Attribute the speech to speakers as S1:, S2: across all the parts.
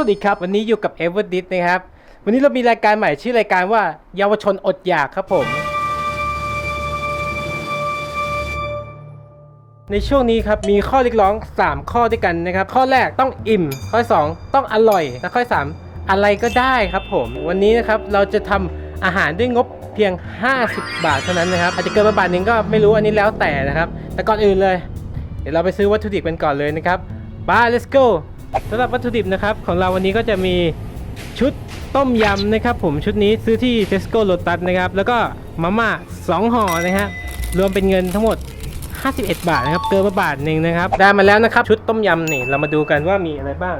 S1: วัสดีครับ วันนี้อยู่กับ e v e r d i t นะครับ วันนี้เรามีรายการใหม่ชื่อรายการว่า เยาวชนอดอยากครับผม ในช่วงนี้ครับมีข้อเรียกร้อง 3 ข้อด้วยกันนะครับ ข้อแรกต้องอิ่ม ข้อ 2 ต้องอร่อย และข้อ 3 อะไรก็ได้ครับผม วันนี้นะครับเราจะทำอาหารด้วยงบเพียง 50 บาทเท่านั้นนะครับอาจจะเกินมาบาทหนึ่งก็ไม่รู้อันนี้แล้วแต่นะครับ แต่ก่อนอื่นเลย เดี๋ยวเราไปซื้อวัตถุดิบกันก่อนเลยนะครับไป let's go สำหรับวัตถุดิบนะครับของเราวันนี้ก็จะมีชุดต้มยำนะครับผมชุดนี้ซื้อที่ Tesco Lotus นะครับแล้วก็มาม่า2ห่อนะครับรวมเป็นเงินทั้งหมด 51 บาทนะครับเกินมาบาทหนึ่งนะครับได้มาแล้วนะครับชุดต้มยำนี่เรามาดูกันว่ามีอะไรบ้าง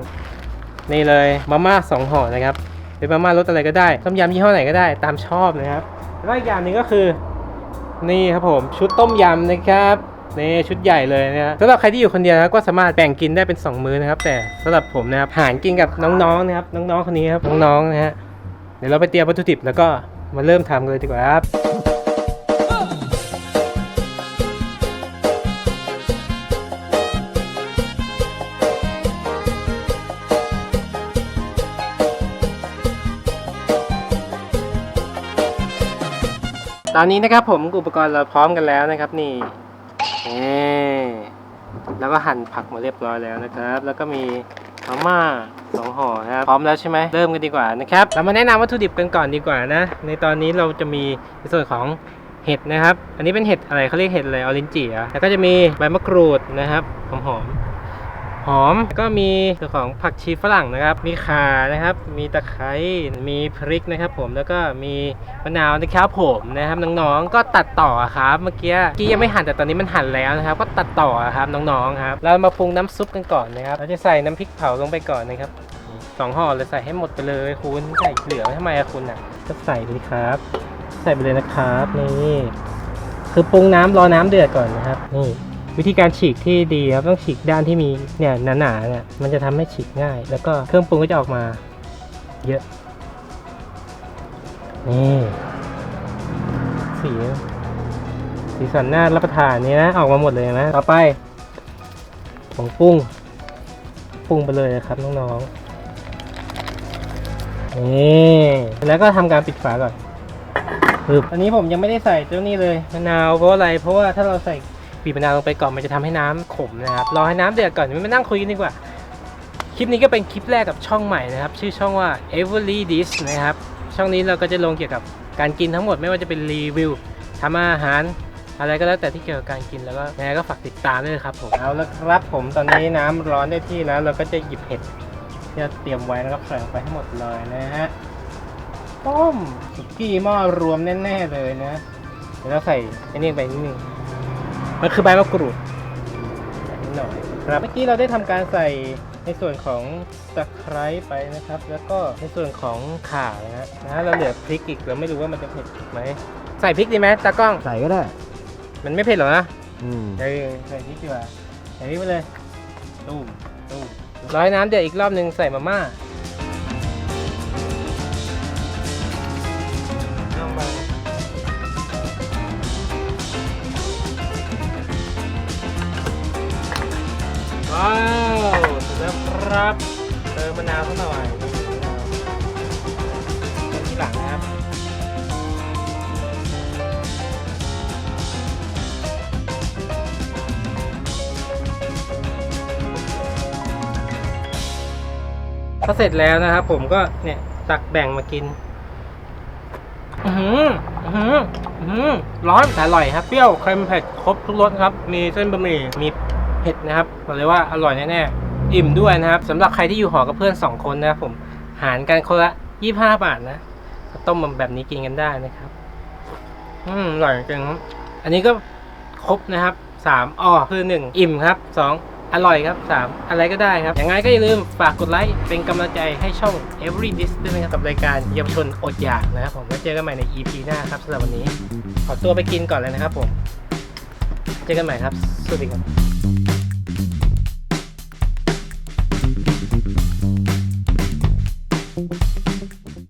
S1: นี่เลยมาม่า2ห่อนะครับเป็นมาม่ารสอะไรก็ได้ต้มยำยี่ห้อไหนก็ได้ตามชอบนะครับแล้วอีกอย่างหนึ่งก็คือ นี่ครับผมชุดต้มยำนะครับ นี่ชุดใหญ่เลยนะฮะสำหรับใครที่อยู่คนเดียวนะก็สามารถแบ่งกินได้เป็น 2 มื้อนะครับ แต่สำหรับผมนะครับหารกินกับน้องๆนะครับน้องๆคนนี้ครับน้องๆนะฮะเดี๋ยวเราไปเตรียมวัตถุดิบแล้วก็มาเริ่มทำกันเลยดีกว่าครับตอนนี้นะครับผมอุปกรณ์เราพร้อมกันแล้วนะครับนี่ แล้วก็หั่นผักมาเรียบร้อยแล้วนะครับ แล้วก็มีมาม่าสองห่อครับ พร้อมแล้วใช่ไหมเริ่มกันดีกว่านะครับ เรามาแนะนำวัตถุดิบกันก่อนดีกว่านะ ในตอนนี้เราจะมีในส่วนของเห็ดนะครับ อันนี้เป็นเห็ดอะไรเขาเรียกเห็ดอะไรออรินจิอะแล้วก็จะมีใบมะกรูดนะครับหอมหอมๆ หอมแล้วก็มีส่วของผักชีฝรั่งนะครับ มีข่านะครับ มีตะไคร้มีพริกนะครับ ผมแล้วก็มีมะนาวนะครับผมนะครับน้องๆก็ตัดต่อครับ เมื่อกี้กี้ยังไม่หั่นแต่ตอนนี้มันหั่นแล้วนะครับ ก็ตัดต่อครับน้องๆครับเรามาปรุงน้ำซุปกันก่อนนะครับเราจะใส่น้ำพริกเผาลงไปก่อนนะครับสองห่อเลยใส่ให้หมดไปเลยคุณใส่เหลือทำไมอะคุณอะก็ใส่เลยครับ ใส่ไปเลยนะครับนี่คือปรุงน้ำรอน้ำเดือดก่อนนะครับนี่ วิธีการฉีกที่ดีครับต้องฉีกด้านที่มีเนี่ยหนาๆเนี่ยมันจะทำให้ฉีกง่าย แล้วก็เครื่องปรุงก็จะออกมา เยอะนี่สีสีสันน่ารับประทานนี่นะออกมาหมดเลยนะต่อไปผงปรุงปรุงไปเลยนะครับน้องๆนี่แล้วก็ทำการปิดฝาก่อนอันนี้ผมยังไม่ได้ใส่เจ้านี่เลยมะนาวเพราะอะไรเพราะว่าถ้าเราใส่ บีบมะนาวลงไปก่อนมันจะทำให้น้ำขมนะครับรอให้น้ำเดือดก่อนไม่มานั่งคุยกันดีกว่า คลิปนี้ก็เป็นคลิปแรกกับช่องใหม่นะครับ ชื่อช่องว่า Everly Dish นะครับ ช่องนี้เราก็จะลงเกี่ยวกับการกินทั้งหมดไม่ว่าจะเป็นรีวิวทำอาหารอะไรก็แล้วแต่ที่เกี่ยวกับการกินแล้วก็ยังไงก็ฝากติดตามด้วยครับผมเอาละครับผมตอนนี้น้ำร้อนได้ที่แล้ว เราก็จะหยิบเห็ดที่เราเตรียมไว้นะครับใส่ลงไปให้หมดเลยนะฮะต้มสุกี้หม้อรวมแน่ๆเลยนะเดี๋ยวเราใส่อ้นี่ไปนิดนึง มันคือใบมะกรูดใส่นิดหน่อยครับเมื่อกี้เราได้ทำการใส่ในส่วนของตะไคร้ไปนะครับ แล้วก็ในส่วนของข่านะฮะนะฮะเราเหลือพริกอีกเราไม่รู้ว่ามันจะเผ็ดไหมใส่พริกดีไหมตากล้อง
S2: ใส่ก็ได้
S1: มันไม่เผ็ดหรอกนะ
S2: อืม
S1: เออใส่พริกดีกว่าใส่พริกไปเลยตู้มตู้มร้อยน้ำเดือดอีกรอบหนึ่งใส่มาม่า แล้วครับเติมมะนาวเข้าหน่อยนี่ติมทีหลังนะครับพอเสร็จแล้วนะครับ ผมก็เนี่ยตักแบ่งมากิน อือหืออือหืออือหือร้อนแต่อร่อยครับ เปรี้ยวเค็มเผ็ดครบทุกรสครับ มีเส้นบะหมี่ มีเผ็ดนะครับบอกเลยว่าอร่อยแน่ๆ อิ่มด้วยนะครับสำหรับใครที่อยู่หอกับเพื่อน 2 คนนะครับผมหารกันคนละ 25 บาทนะต้มแบบนี้กินกันได้นะครับ อืมอร่อยจริงอันนี้ก็ครบนะครับ3อ๋อคือ1อิ่มครับ2อร่อยครับ3อะไรก็ได้ครับ อย่างไรก็อย่าลืมฝากกดไลค์เป็นกำลังใจให้ช่อง Every Dish ด้วยนะครับกับรายการเยาวชนอดอยากนะครับผมไว้เจอกันใหม่ใน EP หน้าครับสำหรับวันนี้ ขอตัวไปกินก่อนเลยนะครับผม เจอกันใหม่ครับ สวัสดีครับ